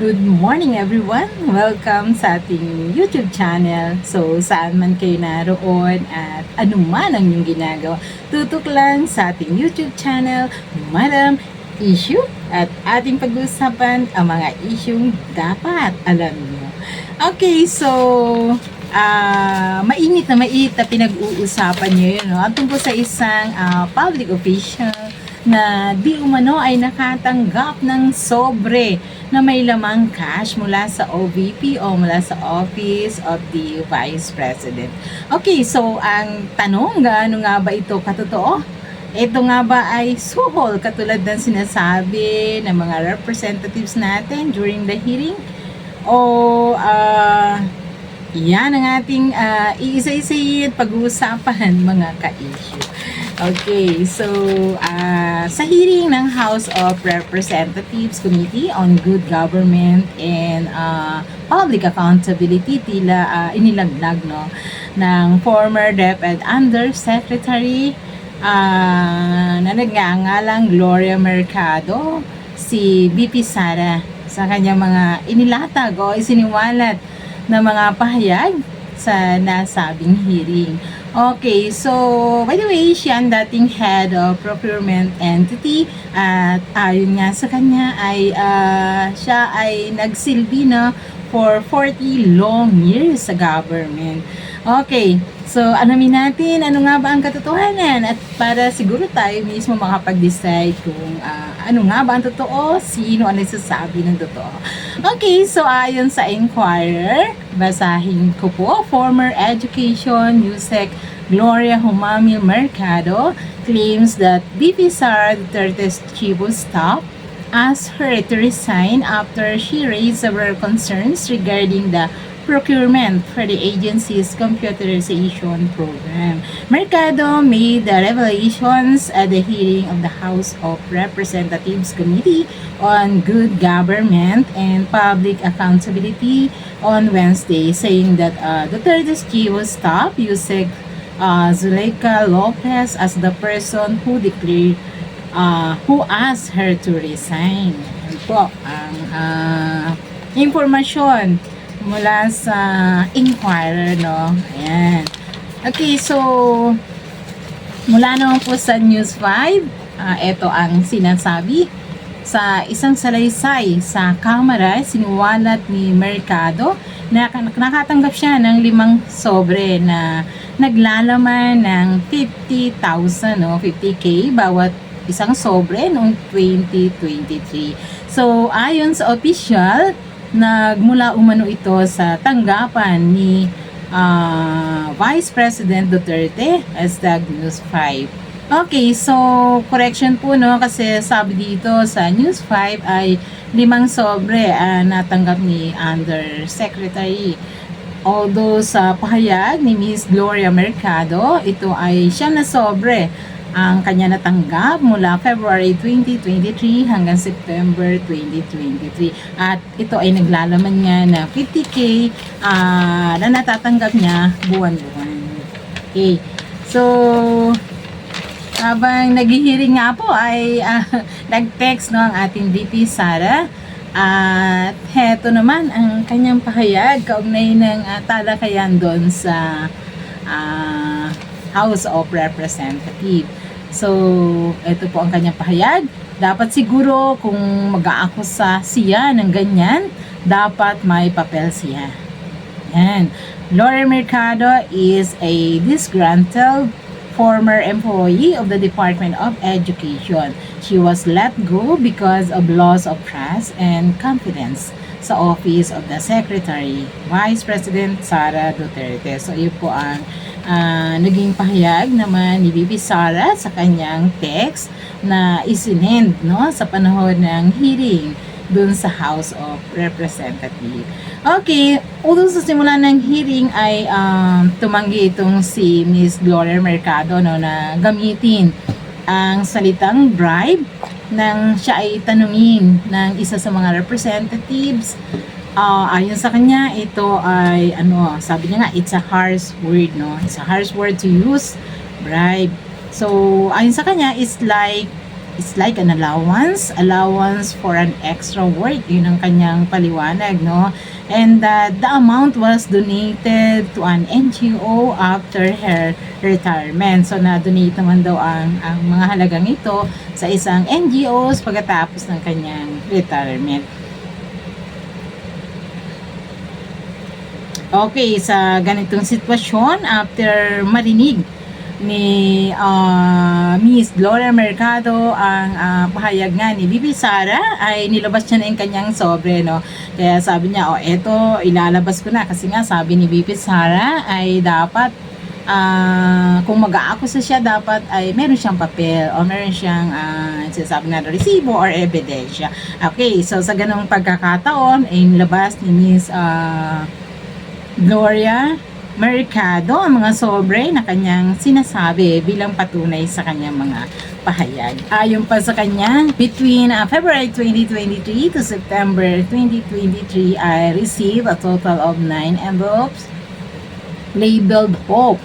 Good morning everyone! Welcome sa ating YouTube channel. So, saan man kayo naroon at anuman ang inyong ginagawa, tutok lang sa ating YouTube channel, Madam Issue at ating pag-usapan ang mga isyong dapat alam niyo. Okay, so ah mainit na mainit na pinag-uusapan niyo yun. No? At tungkol sa isang ah, public official na di umano ay nakatanggap ng sobre na may lamang cash mula sa OVP o mula sa Office of the Vice President. Okay, so ang tanong, gaano nga ba ito katotoo? Ito nga ba ay suhol katulad ng sinasabi ng mga representatives natin during the hearing? O ah yan ang ating uh, iisa-isayin pag-uusapan mga ka-issue. Okay, so uh, sa hearing ng House of Representatives Committee on Good Government and uh, Public Accountability tila uh, inilaglag no ng former DepEd Undersecretary uh, na nagngangalang Gloria Mercado si BP Sara. Sa kanyang mga inilatag o isiniwalat na mga pahayag sa nasabing hearing. Okay, so by the way, siya ang dating head of procurement entity at ayon nga sa kanya ay ah, siya ay nagsilbi na for 40 long years sa government. Okay, so alamin natin ano nga ba ang katotohanan at para siguro tayo mismo makapag-decide kung ah, ano nga ba ang totoo, sino ang nagsasabi ng totoo. Okay, so ayon sa Inquirer, basahin ko po, former Education USEC Gloria Humamil Mercado claims that BP Sara Duterte's chief of staff asked her to resign after she raised several concerns regarding the procurement for the agency's computerization program. Mercado made the revelations at the hearing of the House of Representatives Committee on Good Government and Public Accountability on Wednesday, saying that uh, Duterte's chief of staff, Yusek uh, Zuleika Lopez, as the person who declared uh, who asked her to resign. Yan po ang uh, impormasyon mula sa Inquirer, no? Ayan. Okay, so mula naman po sa News 5, uh, ito ang sinasabi sa isang salaysay sa kamera, siniwalat ni Mercado na nakatanggap siya ng limang sobre na naglalaman ng 50,000, no? 50k bawat isang sobre noong 2023. So, ayon sa official, nagmula umano ito sa tanggapan ni ah, Vice President Duterte as Dag News 5. Okay, so correction po no kasi sabi dito sa News 5 ay limang sobre ah, natanggap ni Undersecretary. Although sa pahayag ni Miss Gloria Mercado, ito ay siyam na sobre ang kanya natanggap mula February 2023 hanggang September 2023. At ito ay naglalaman nga na 50k ah, na natatanggap niya buwan-buwan. Okay. So, habang naghihiring nga po ay ah, nag-text no ang ating VP Sara at heto naman ang kanyang pahayag kaugnay ng uh, talakayan doon sa ah, House of Representatives. So, ito po ang kanyang pahayag. Dapat siguro kung mag-aakusa siya ng ganyan, dapat may papel siya. Yan. Laura Mercado is a disgruntled former employee of the Department of Education. She was let go because of loss of trust and confidence sa Office of the Secretary, Vice President Sara Duterte. So, yun po ang ah, naging pahayag naman ni Bibi Sara sa kanyang text na isinend no, sa panahon ng hearing dun sa House of Representatives. Okay, although sa simula ng hearing ay um, tumanggi itong si Miss Gloria Mercado no, na gamitin ang salitang bribe nang siya ay tanungin ng isa sa mga representatives Ah, ayon sa kanya, ito ay ano, sabi niya nga, it's a harsh word, no? It's a harsh word to use, bribe. So, ayon sa kanya, it's like it's like an allowance, allowance for an extra work. Yun ang kanyang paliwanag, no? And uh, the amount was donated to an NGO after her retirement. So, na-donate naman daw ang, ang mga halagang ito sa isang NGOs pagkatapos ng kanyang retirement. Okay, sa ganitong sitwasyon, after marinig ni ah, Miss Gloria Mercado ang ah, pahayag nga ni Bibi Sara ay nilabas niya na yung kanyang sobre no? Kaya sabi niya oh eto ilalabas ko na. Kasi nga sabi ni Bibi Sara ay dapat ah, kung mag-aakusa siya dapat ay meron siyang papel o meron siyang uh, sinasabi na resibo or ebidensya. Okay so sa ganong pagkakataon ay nilabas ni Miss ah, Gloria Mercado ang mga sobre na kanyang sinasabi bilang patunay sa kanyang mga pahayag. Ayon pa sa kanya, between uh, February 2023 to September 2023, I received a total of 9 envelopes labeled Hope,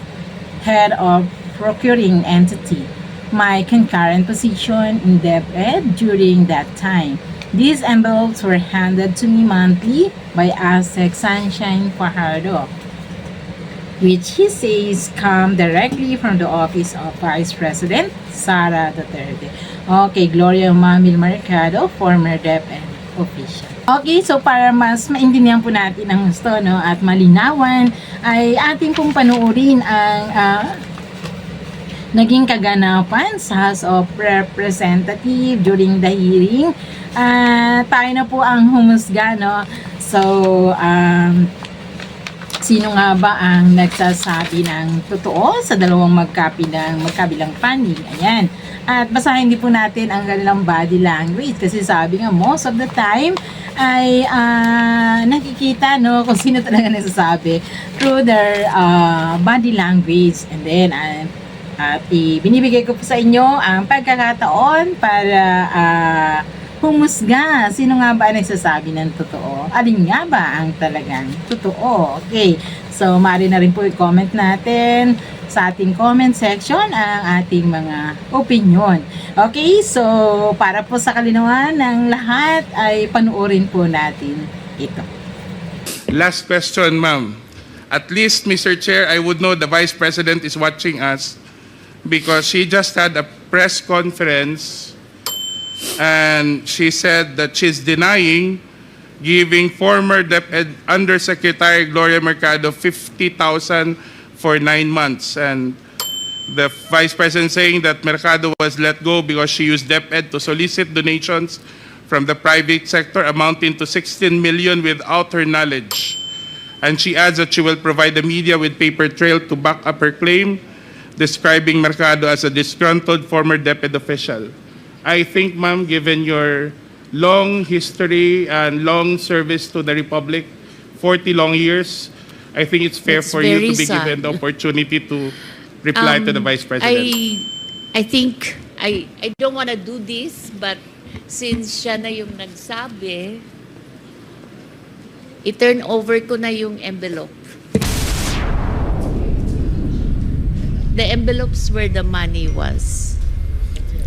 Head of Procuring Entity. My concurrent position in DepEd during that time. These envelopes were handed to me monthly by Aztec Sunshine Fajardo which he says come directly from the office of Vice President Sara Duterte. Okay, Gloria Mamil Mercado, former DepEd official. Okay, so para mas maintindihan po natin ang gusto no, at malinawan, ay ating pong panuorin ang ah, naging kaganapan sa House of Representative during the hearing. Ah, tayo na po ang humusga, no? So, um, sino nga ba ang nagsasabi ng totoo sa dalawang magkabilang, magkabilang panig? Ayan. At basahin din po natin ang kanilang body language kasi sabi nga most of the time ay ah, nakikita no kung sino talaga nagsasabi through their ah, body language and then ah, at ibinibigay ko po sa inyo ang pagkakataon para ah, humusga. Sino nga ba ang nagsasabi ng totoo? Alin nga ba ang talagang totoo? Okay. So, maaari na rin po i-comment natin sa ating comment section ang ating mga opinion. Okay, so para po sa kalinawan ng lahat ay panuorin po natin ito. Last question, ma'am. At least, Mr. Chair, I would know the Vice President is watching us because she just had a press conference and she said that she's denying giving former DepEd Undersecretary Gloria Mercado 50,000 for nine months. And the Vice President saying that Mercado was let go because she used DepEd to solicit donations from the private sector amounting to 16 million without her knowledge. And she adds that she will provide the media with paper trail to back up her claim, describing Mercado as a disgruntled former DepEd official. I think, ma'am, given your long history and long service to the Republic, 40 long years, I think it's fair It's for you to be sad. given the opportunity to reply to the Um, Vice President. I, I think, I, I don't want to do this, but since siya na yung nagsabi, i-turn over ko na yung envelope. The envelopes where the money was.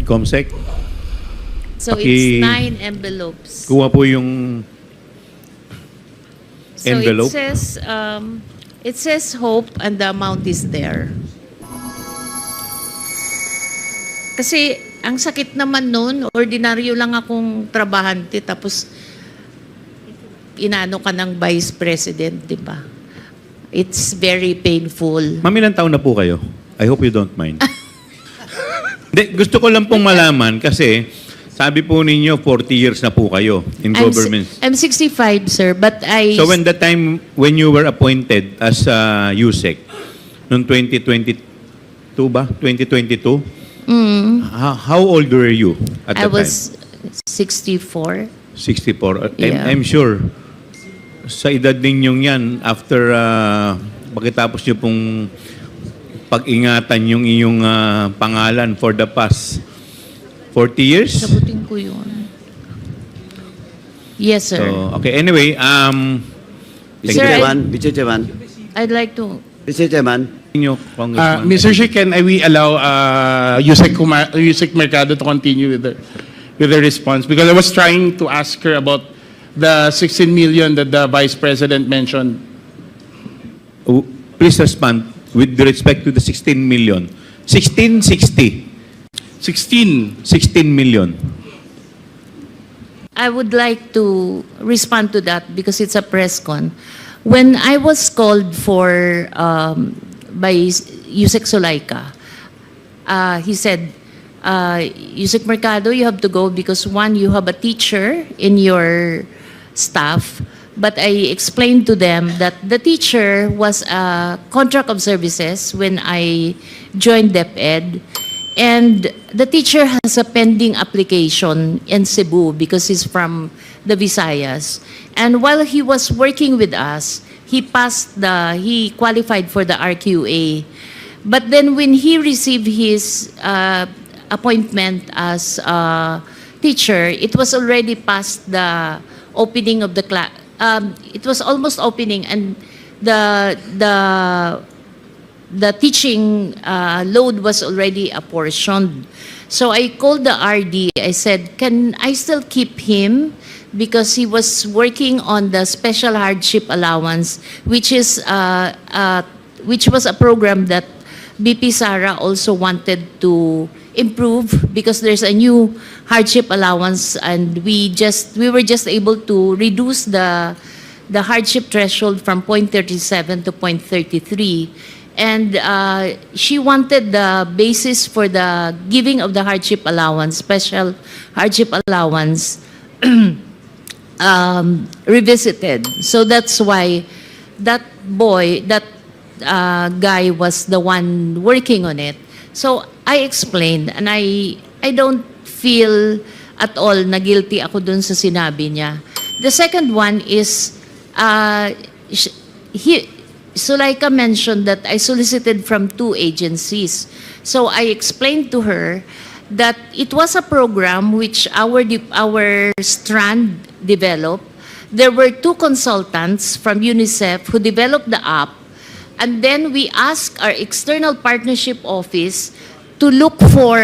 Comsec, So Paki- it's nine envelopes. kuha po yung So envelope. it says, um, it says hope and the amount is there. Kasi ang sakit naman nun, ordinaryo lang akong trabahante tapos inano ka ng vice president, di ba? It's very painful. Ma'am, ilang taon na po kayo? I hope you don't mind. Hindi, gusto ko lang pong malaman kasi sabi po ninyo 40 years na po kayo in I'm, si- government. I'm 65, sir, but I... So when the time when you were appointed as uh, USEC noong 2022 ba? 2022? Mm, How, how old were you at I the was 64. time? 64. I'm, Yeah. I'm sure sa edad ninyong yan after uh, pagkatapos nyo pong pag-ingatan yung iyong ah, pangalan for the past 40 years. Sabutin ko yun. Yes, sir. So, okay, anyway, um, thank Sir, you. Chairman, Mr. Chairman, I'd like to... Mr. Chairman, Uh, Congressman. Mr. Chair, can I- we allow uh, Yusek, Kuma- Yusek Mercado to continue with the, with the response? Because I was trying to ask her about the 16 million that the Vice President mentioned. Please respond with respect to the 16 million. 1660, 16. 16 million. I would like to respond to that because it's a press con. When I was called for um, by Yusek Sulaika, uh, he said, uh, Yusek Mercado, you have to go because one, you have a teacher in your staff. But I explained to them that the teacher was a contract of services when I joined DepEd. And the teacher has a pending application in Cebu because he's from the Visayas. And while he was working with us, he passed the, he qualified for the RQA. But then when he received his uh, appointment as a teacher, it was already past the opening of the class. Um, it was almost opening and the, the the teaching uh, load was already apportioned. So I called the RD. I said, can I still keep him? Because he was working on the special hardship allowance, which is uh, uh, which was a program that BP Sara also wanted to improve because there's a new hardship allowance and we just we were just able to reduce the the hardship threshold from 0.37 to 0.33 and uh, she wanted the basis for the giving of the hardship allowance special hardship allowance um, revisited. So that's why that boy that uh, guy was the one working on it. So I explained and I I don't feel at all na guilty ako dun sa sinabi niya the second one is uh, he Sulaika mentioned that I solicited from two agencies. So I explained to her that it was a program which our our strand developed. There were two consultants from UNICEF who developed the app, and then we asked our external partnership office to look for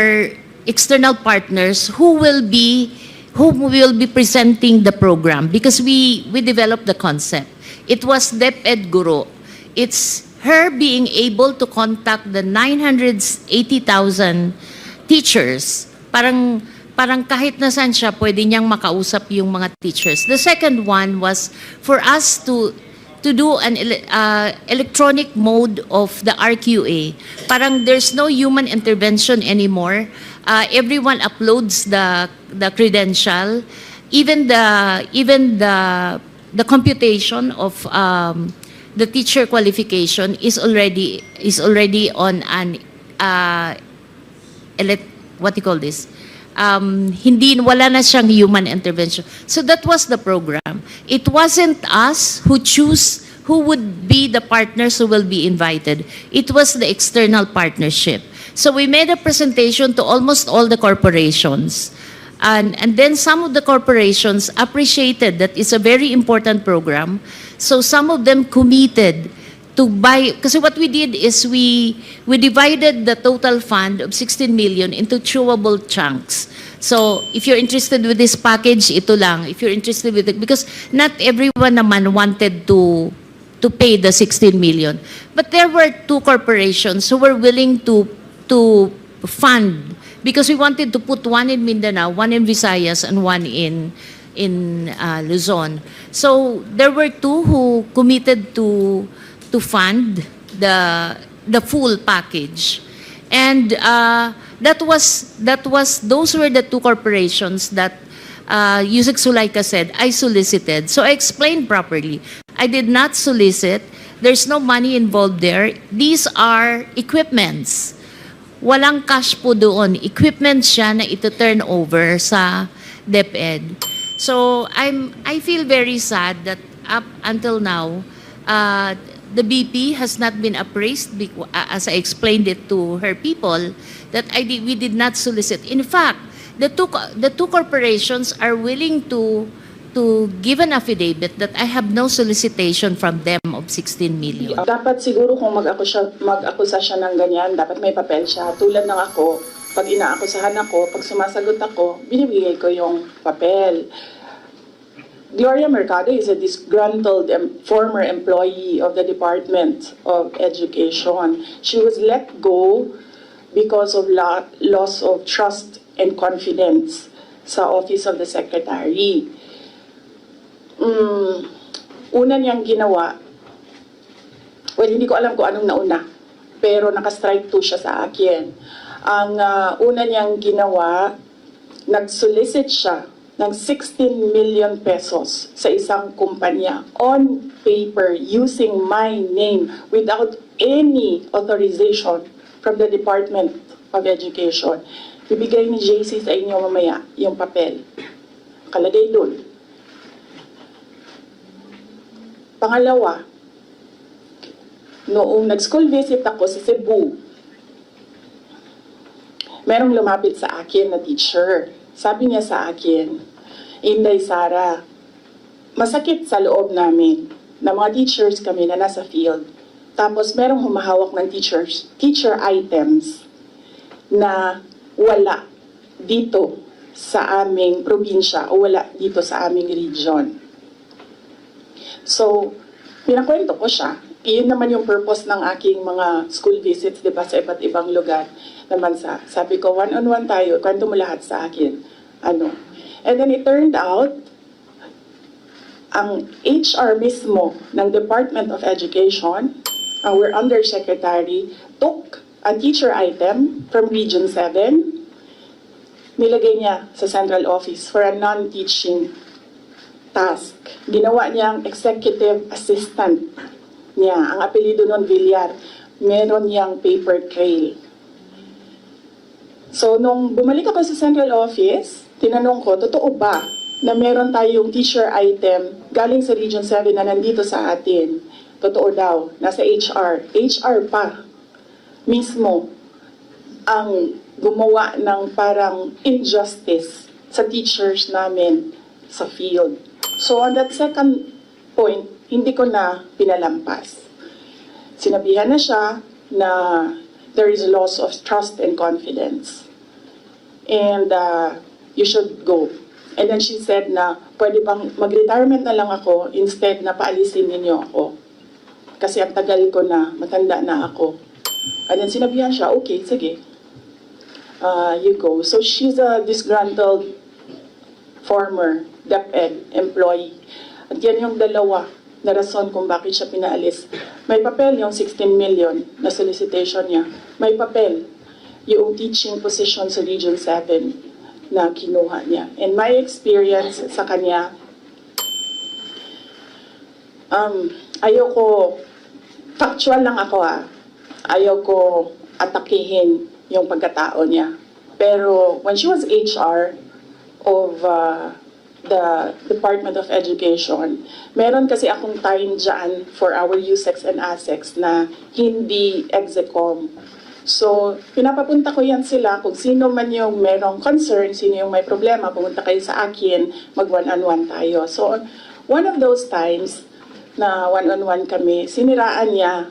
external partners who will be who will be presenting the program because we we developed the concept. It was DepEd Guru. It's her being able to contact the 980,000 teachers. Parang parang kahit nasan siya, pwede niyang makausap yung mga teachers. The second one was for us to to do an uh, electronic mode of the RQA. Parang there's no human intervention anymore. Uh, everyone uploads the the credential, even the even the the computation of um, the teacher qualification is already is already on an uh, elect, what do you call this? Um, hindi, wala na siyang human intervention. So that was the program. It wasn't us who choose who would be the partners who will be invited. It was the external partnership. So we made a presentation to almost all the corporations. And, and then some of the corporations appreciated that it's a very important program. So some of them committed to buy, kasi what we did is we, we divided the total fund of 16 million into chewable chunks. So, if you're interested with this package, ito lang. If you're interested with it, because not everyone naman wanted to to pay the 16 million. But there were two corporations who were willing to to fund because we wanted to put one in Mindanao, one in Visayas, and one in in uh, Luzon. So there were two who committed to to fund the the full package, and uh, that was that was those were the two corporations that uh, Yusek Sulaika said I solicited. So I explained properly. I did not solicit. There's no money involved there. These are equipments. Walang cash po doon. Equipment siya na ito turn over sa DepEd. So I'm I feel very sad that up until now uh, the BP has not been appraised uh, as I explained it to her people that I did, we did not solicit. In fact, the two the two corporations are willing to to give an affidavit that I have no solicitation from them of 16 million. Dapat siguro kung mag-akusa, mag-akusa siya ng ganyan, dapat may papel siya. Tulad ng ako, pag inaakusahan ako, pag sumasagot ako, binibigay ko yung papel. Gloria Mercado is a disgruntled em- former employee of the Department of Education. She was let go because of la- loss of trust and confidence sa Office of the Secretary. Mm, una niyang ginawa, well, hindi ko alam kung anong nauna, pero naka-strike to siya sa akin. Ang ah, una niyang ginawa, nag-solicit siya ng 16 million pesos sa isang kumpanya on paper using my name without any authorization from the Department of Education. Bibigay ni JC sa inyo mamaya yung papel. Kalagay doon. Pangalawa, noong nag-school visit ako sa Cebu, merong lumapit sa akin na teacher. Sabi niya sa akin, Inday Sara, masakit sa loob namin na mga teachers kami na nasa field. Tapos merong humahawak ng teachers, teacher items na wala dito sa aming probinsya o wala dito sa aming region. So, pinakwento ko siya. Iyon naman yung purpose ng aking mga school visits, di ba, sa iba't ibang lugar ng bansa. Sabi ko, one-on-one tayo, kwento mo lahat sa akin. Ano? And then it turned out, ang HR mismo ng Department of Education, our undersecretary, took a teacher item from Region 7, nilagay niya sa central office for a non-teaching task. Ginawa niyang executive assistant niya. Ang apelido nun, Villar. Meron niyang paper trail. So, nung bumalik ako sa central office, tinanong ko, totoo ba na meron tayong teacher item galing sa Region 7 na nandito sa atin? Totoo daw, nasa HR. HR pa mismo ang gumawa ng parang injustice sa teachers namin sa field. So on that second point, hindi ko na pinalampas. Sinabihan na siya na there is loss of trust and confidence. And uh, you should go. And then she said na pwede bang mag-retirement na lang ako instead na paalisin ninyo ako. Kasi ang tagal ko na, matanda na ako. And then sinabihan siya, okay, sige. Uh, you go. So she's a disgruntled former DepEd employee. At yan yung dalawa na rason kung bakit siya pinaalis. May papel yung 16 million na solicitation niya. May papel yung teaching position sa Region 7 na kinuha niya. And my experience sa kanya, um, ayoko, factual lang ako ah, ayoko atakihin yung pagkatao niya. Pero when she was HR of uh, the Department of Education, meron kasi akong time dyan for our USEX and ASEX na hindi execom. So, pinapapunta ko yan sila kung sino man yung merong concern, sino yung may problema, pumunta kayo sa akin, mag one-on-one tayo. So, one of those times na one-on-one kami, siniraan niya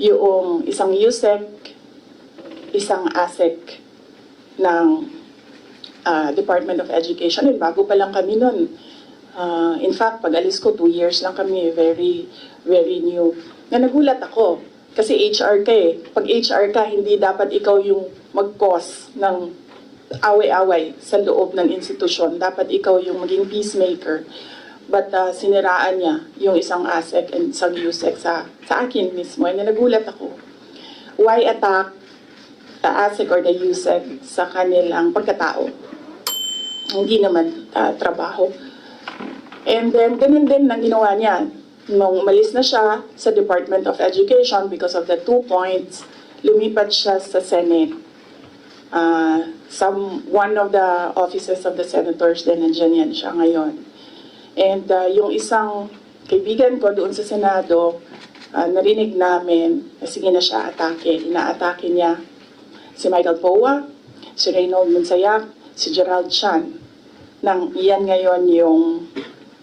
yung isang USEC, isang ASEC ng ah, Department of Education. And bago pa lang kami nun. Ah, in fact, pag alis ko, two years lang kami, very, very new. Na nagulat ako, kasi HR ka eh. Pag HR ka, hindi dapat ikaw yung mag-cause ng away-away sa loob ng institusyon. Dapat ikaw yung maging peacemaker. But ah, siniraan niya yung isang ASEC and isang USEC sa, sa akin mismo. And nagulat ako. Why attack the ASEC or the USEC sa kanilang pagkatao? Hindi naman ah, trabaho. And then, ganun din ang ginawa niya. Nung umalis na siya sa Department of Education because of the two points, lumipat siya sa Senate. Uh, some, one of the offices of the senators din nandiyan yan siya ngayon. And uh, yung isang kaibigan ko doon sa Senado, uh, narinig namin, na sige na siya atake. Inaatake niya si Michael Poa, si Reynold Monsayak, si Gerald Chan nang yan ngayon yung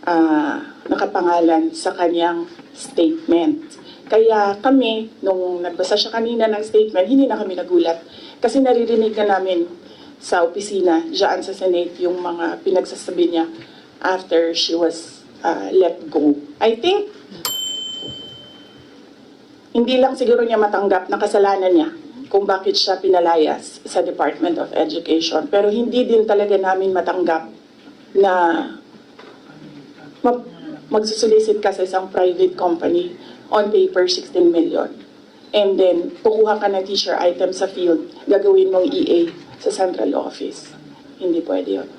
ah, nakapangalan sa kanyang statement. Kaya kami, nung nagbasa siya kanina ng statement, hindi na kami nagulat. Kasi naririnig na namin sa opisina, dyan sa Senate, yung mga pinagsasabi niya after she was ah, let go. I think, hindi lang siguro niya matanggap na kasalanan niya kung bakit siya pinalayas sa Department of Education. Pero hindi din talaga namin matanggap na ma- magsusulisit ka sa isang private company on paper 16 million. And then, kukuha ka ng teacher item sa field, gagawin mong EA sa central office. Hindi pwede yun.